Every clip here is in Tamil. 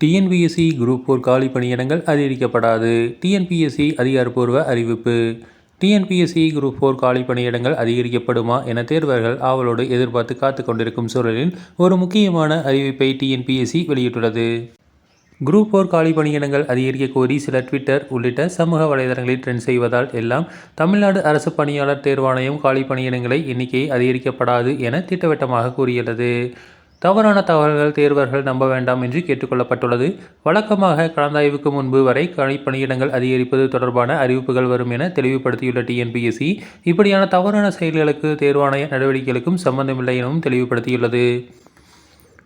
டிஎன்பிஎஸ்சி குரூப் ஃபோர் காலி பணியிடங்கள் அதிகரிக்கப்படாது. டிஎன்பிஎஸ்சி அதிகாரப்பூர்வ அறிவிப்பு. டிஎன்பிஎஸ்சி குரூப் ஃபோர் காலி பணியிடங்கள் அதிகரிக்கப்படுமா என தேர்வர்கள் ஆவலோடு எதிர்பார்த்து காத்து கொண்டிருக்கும் சூழலில் ஒரு முக்கியமான அறிவிப்பை டிஎன்பிஎஸ்சி வெளியிட்டுள்ளது. குரூப் ஃபோர் காலி பணியிடங்கள் அதிகரிக்க கோரி சில ட்விட்டர் உள்ளிட்ட சமூக வலைதளங்களில் ட்ரெண்ட் செய்வதால் எல்லாம் தமிழ்நாடு அரசு பணியாளர் தேர்வாணையம் காலி பணியிடங்களை எண்ணிக்கை அதிகரிக்கப்படாது என திட்டவட்டமாக கூறியுள்ளது. தவறான தகவல்கள் தேர்வர்கள் நம்ப வேண்டாம் என்று கேட்டுக்கொள்ளப்பட்டுள்ளது. வழக்கமாக கலந்தாய்வுக்கு முன்பு வரை கணிப்பணியிடங்கள் பணியிடங்கள் அதிகரிப்பது தொடர்பான அறிவிப்புகள் வரும் என தெளிவுபடுத்தியுள்ள டிஎன்பிஎஸ்சி இப்படியான தவறான செயல்களுக்கு தேர்வாணைய நடவடிக்கைகளுக்கும் சம்பந்தமில்லை எனவும் தெளிவுபடுத்தியுள்ளது.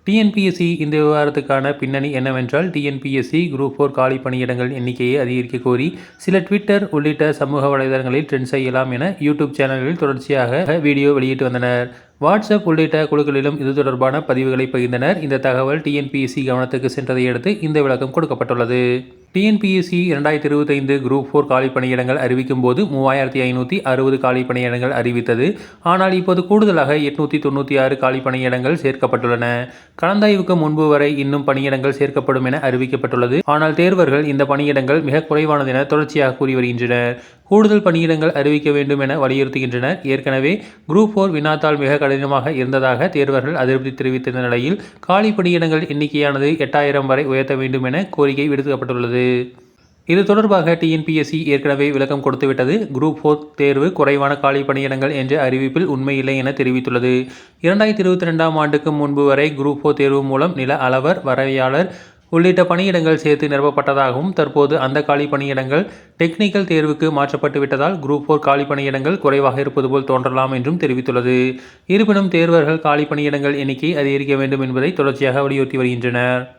டிஎன்பிஎஸ்சி இந்த விவகாரத்துக்கான பின்னணி என்னவென்றால் டிஎன்பிஎஸ்சி குரூப் ஃபோர் காலி பணியிடங்கள் எண்ணிக்கையை அதிகரிக்க கோரி சில ட்விட்டர் உள்ளிட்ட சமூக வலைதளங்களில் ட்ரெண்ட் செய்யலாம் என யூடியூப் சேனல்களில் தொடர்ச்சியாக வீடியோ வெளியிட்டு வந்தனர். வாட்ஸ்அப் உள்ளிட்ட குழுக்களிலும் இது தொடர்பான பதிவுகளை பகிர்ந்தனர். இந்த தகவல் டிஎன்பிஎஸ்சி கவனத்துக்கு சென்றதை அடுத்து இந்த விளக்கம் கொடுக்கப்பட்டுள்ளது. டிஎன்பிஎஸ்சி இரண்டாயிரத்தி இருபத்தைந்து குரூப் ஃபோர் காலி பணியிடங்கள் அறிவிக்கும் போது மூவாயிரத்தி ஐநூற்றி அறுபது காலி பணியிடங்கள் அறிவித்தது. ஆனால் இப்போது கூடுதலாக எட்நூற்றி தொண்ணூற்றி ஆறு காலி பணியிடங்கள் சேர்க்கப்பட்டுள்ளன கலந்தாய்வுக்கு முன்பு வரை இன்னும் பணியிடங்கள் சேர்க்கப்படும் என அறிவிக்கப்பட்டுள்ளது. ஆனால் தேர்வர்கள் இந்த பணியிடங்கள் மிக குறைவானது என தொடர்ச்சியாக கூறி வருகின்றனர். கூடுதல் பணியிடங்கள் அறிவிக்க வேண்டும் என வலியுறுத்துகின்றனர். ஏற்கனவே குரூப் ஃபோர் வினாத்தாள் மிக கடினமாக இருந்ததாக தேர்வர்கள் அதிருப்தி தெரிவித்திருந்த நிலையில் காலி பணியிடங்கள் எண்ணிக்கையானது எட்டாயிரம் வரை உயர்த்த வேண்டும் என கோரிக்கை விடுக்கப்பட்டுள்ளது. இது தொடர்பாக டிஎன்பிஎஸ்சி ஏற்கனவே விளக்கம் கொடுத்துவிட்டது. குரூப் ஃபோர் தேர்வு குறைவான காலி பணியிடங்கள் என்ற அறிவிப்பில் உண்மையில்லை என தெரிவித்துள்ளது. இரண்டாயிரத்தி இருபத்தி ரெண்டாம் ஆண்டுக்கு முன்பு வரை குரூப் ஃபோர் தேர்வு மூலம் நில அளவர் வரவையாளர் உள்ளிட்ட பணியிடங்கள் சேர்த்து நிரப்பப்பட்டதாகவும் தற்போது அந்த காலி பணியிடங்கள் டெக்னிக்கல் தேர்வுக்கு மாற்றப்பட்டு விட்டதால் குரூப் ஃபோர் காலி பணியிடங்கள் குறைவாக இருப்பது போல் தோன்றலாம் என்றும் தெரிவித்துள்ளது. இருப்பினும் தேர்வர்கள் காலி பணியிடங்கள் எண்ணிக்கை அதிகரிக்க வேண்டும் என்பதை தொடர்ச்சியாக வலியுறுத்தி வருகின்றனர்.